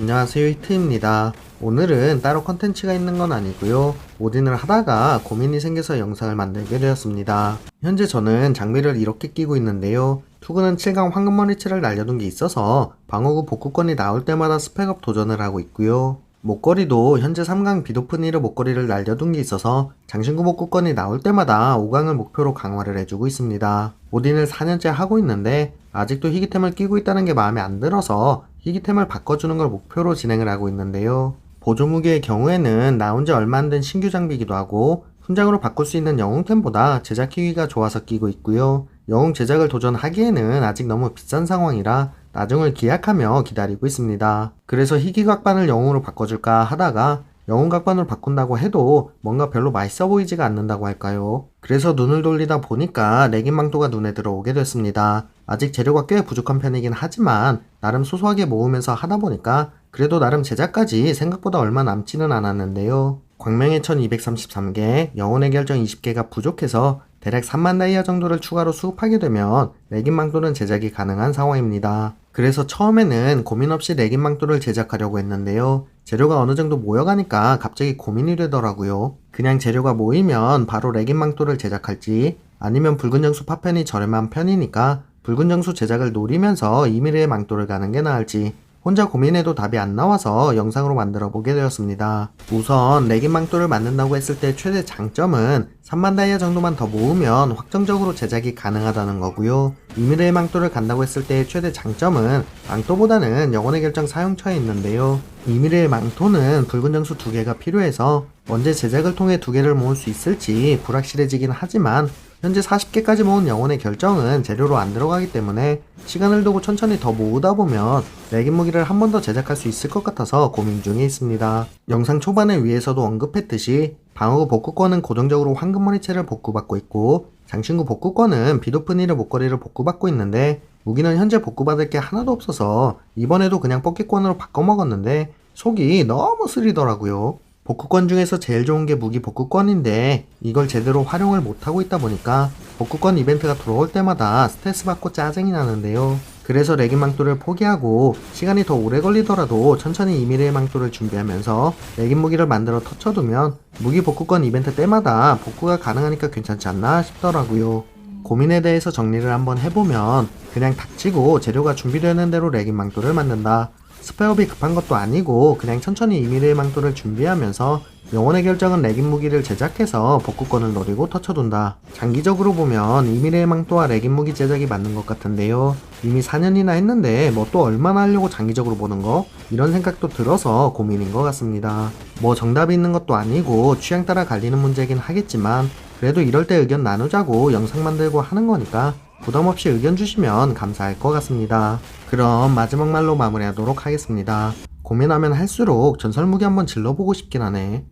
안녕하세요 히트입니다. 오늘은 따로 컨텐츠가 있는 건 아니고요. 오딘을 하다가 고민이 생겨서 영상을 만들게 되었습니다. 현재 저는 장비를 이렇게 끼고 있는데요. 투구는 7강 황금머리채를 날려둔 게 있어서 방어구 복구권이 나올 때마다 스펙업 도전을 하고 있고요. 목걸이도 현재 3강 비도프니르 목걸이를 날려둔 게 있어서 장신구 복구권이 나올 때마다 5강을 목표로 강화를 해주고 있습니다. 오딘을 4년째 하고 있는데 아직도 희귀템을 끼고 있다는 게 마음에 안 들어서 희귀템을 바꿔주는 걸 목표로 진행을 하고 있는데요. 보조 무기의 경우에는 나온 지 얼마 안 된 신규 장비이기도 하고 훈장으로 바꿀 수 있는 영웅템보다 제작 희귀가 좋아서 끼고 있고요. 영웅 제작을 도전하기에는 아직 너무 비싼 상황이라 나중을 기약하며 기다리고 있습니다. 그래서 희귀 각반을 영웅으로 바꿔줄까 하다가 영웅 각반으로 바꾼다고 해도 뭔가 별로 맛있어 보이지가 않는다고 할까요? 그래서 눈을 돌리다 보니까 레깅 망토가 눈에 들어오게 됐습니다. 아직 재료가 꽤 부족한 편이긴 하지만 나름 소소하게 모으면서 하다 보니까 그래도 나름 제작까지 생각보다 얼마 남지는 않았는데요. 광명의 천 233개, 영혼의 결정 20개가 부족해서 대략 3만 다이아 정도를 추가로 수급하게 되면 레깅 망토는 제작이 가능한 상황입니다. 그래서 처음에는 고민 없이 레깅 망토를 제작하려고 했는데요. 재료가 어느 정도 모여가니까 갑자기 고민이 되더라고요. 그냥 재료가 모이면 바로 레깅 망토를 제작할지 아니면 붉은 정수 파편이 저렴한 편이니까 붉은 정수 제작을 노리면서 이미르의 망토를 가는 게 나을지 혼자 고민해도 답이 안 나와서 영상으로 만들어 보게 되었습니다. 우선 레깅 망토를 만든다고 했을 때 최대 장점은 3만 다이아 정도만 더 모으면 확정적으로 제작이 가능하다는 거고요. 이미르의 망토를 간다고 했을 때 최대 장점은 망토보다는 영혼의 결정 사용처에 있는데요. 이미르의 망토는 붉은 정수 두 개가 필요해서 언제 제작을 통해 두 개를 모을 수 있을지 불확실해지긴 하지만 현재 40개까지 모은 영혼의 결정은 재료로 안 들어가기 때문에 시간을 두고 천천히 더 모으다 보면 레깅 무기를 한 번 더 제작할 수 있을 것 같아서 고민 중에 있습니다. 영상 초반에 위에서도 언급했듯이 방어구 복구권은 고정적으로 황금머리채를 복구받고 있고 장신구 복구권은 비도프니르 목걸이를 복구받고 있는데 무기는 현재 복구받을 게 하나도 없어서 이번에도 그냥 뽑기권으로 바꿔먹었는데 속이 너무 쓰리더라고요. 복구권 중에서 제일 좋은 게 무기 복구권인데 이걸 제대로 활용을 못하고 있다 보니까 복구권 이벤트가 들어올 때마다 스트레스 받고 짜증이 나는데요. 그래서 레깅 망토를 포기하고 시간이 더 오래 걸리더라도 천천히 이미르의 망토를 준비하면서 레깅 무기를 만들어 터쳐두면 무기 복구권 이벤트 때마다 복구가 가능하니까 괜찮지 않나 싶더라고요. 고민에 대해서 정리를 한번 해보면 그냥 닥치고 재료가 준비되는 대로 레깅 망토를 만든다. 스페어비 급한 것도 아니고 그냥 천천히 이미르의 망토를 준비하면서 영혼의 결정은 레깅 무기를 제작해서 복구권을 노리고 터쳐둔다. 장기적으로 보면 이미르의 망토와 레깅 무기 제작이 맞는 것 같은데요. 이미 4년이나 했는데 뭐 또 얼마나 하려고 장기적으로 보는 거? 이런 생각도 들어서 고민인 것 같습니다. 뭐 정답이 있는 것도 아니고 취향 따라 갈리는 문제긴 하겠지만 그래도 이럴 때 의견 나누자고 영상 만들고 하는 거니까 부담 없이 의견 주시면 감사할 것 같습니다. 그럼 마지막 말로 마무리하도록 하겠습니다. 고민하면 할수록 전설 무기 한번 질러보고 싶긴 하네.